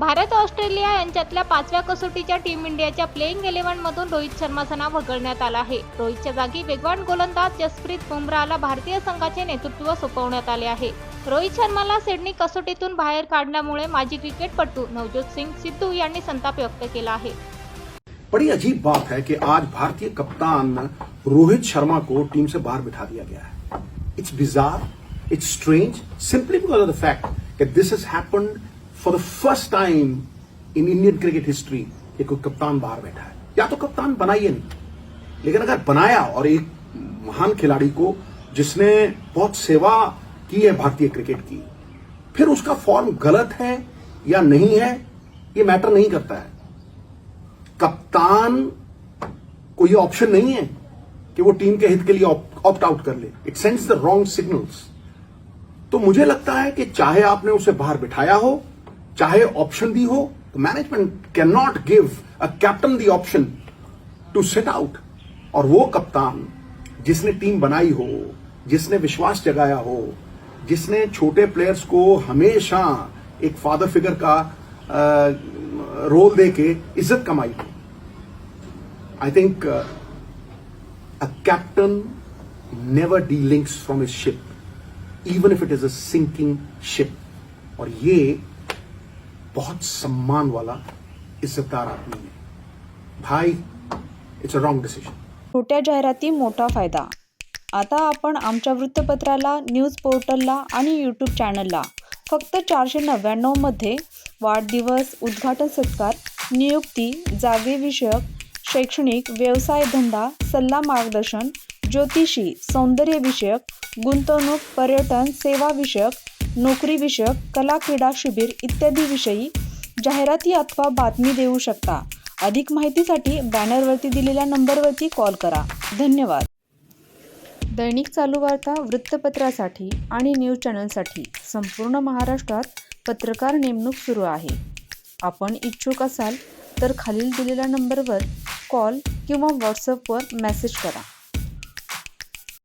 Bharat Australia यांच्यातल्या पाचव्या कसोटीच्या टीम इंडियाच्या प्लेइंग इलेव्हनमधून रोहित शर्माचं नाव वगळण्यात आलं आहे. रोहितच्या जागी वेगवान गोलंदाज जसप्रीत बुमराला भारतीय संघाचे नेतृत्व सोपवण्यात आले आहे. रोहित शर्माला सिडनी कसोटीतून बाहेर काढल्यामुळे माजी क्रिकेटपटू नवज्योत सिंग सिद्धू यांनी संताप व्यक्त केला आहे. बड़ी अजीब बात है कि आज भारतीय कप्तान रोहित शर्मा को टीम से बाहर बिठा दिया गया है। It's bizarre it's strange simply because of the fact this is happened for the first time in Indian cricket history कि कोई कप्तान बाहर बैठा है। या तो कप्तान बनाइए नहीं, लेकिन अगर बनाया और एक महान खिलाड़ी को जिसने बहुत सेवा की है भारतीय क्रिकेट की, फिर उसका फॉर्म गलत है या नहीं है, ये मैटर नहीं करता है। कप्तान को ये ऑप्शन नहीं है कि वो टीम के हित के लिए ऑप्ट आउट कर ले। It sends the wrong signals तो मुझे लगता है कि चाहे आपने उसे बाहर बिठाया हो चाहे ऑप्शन दी हो तो management can not give a captain the option to set out और वो कप्तान जिसने टीम बनाई हो जिसने विश्वास जगाया हो जिसने छोटे प्लेयर्स को हमेशा एक फादर फिगर का अ, रोल दे के इज़्ज़त कमाई हो I think a captain never never delinks from his ship, even if it is a sinking ship. और ये बहुत सम्मान वाला इज्जतदार आदमी है भाई इट्स अ रॉन्ग डिसिजन छोट्या जाहिराती मोठा फायदा. आता आपण आमच्या वृत्तपत्राला न्यूज पोर्टलला आणि यूट्यूब चॅनलला फक्त चारशे नव्याण्णवमध्ये वाढदिवस उद्घाटन सत्कार नियुक्ती जागेविषयक शैक्षणिक व्यवसाय धंदा सल्ला मार्गदर्शन ज्योतिषी सौंदर्यविषयक गुंतवणूक पर्यटन सेवाविषयक नोकरीविषयक कला क्रीडा शिबिर इत्यादी विषयी जाहिराती अथवा बातमी देऊ शकता. अधिक माहितीसाठी बॅनरवरती दिलेल्या नंबरवरती कॉल करा. धन्यवाद. दैनिक चालू वार्ता वृत्तपत्रासाठी आणि न्यूज चॅनलसाठी संपूर्ण महाराष्ट्रात पत्रकार नेमणूक सुरू आहे. आपण इच्छुक असाल तर खालील दिलेल्या नंबरवर कॉल किंवा व्हॉट्सअपवर मेसेज करा.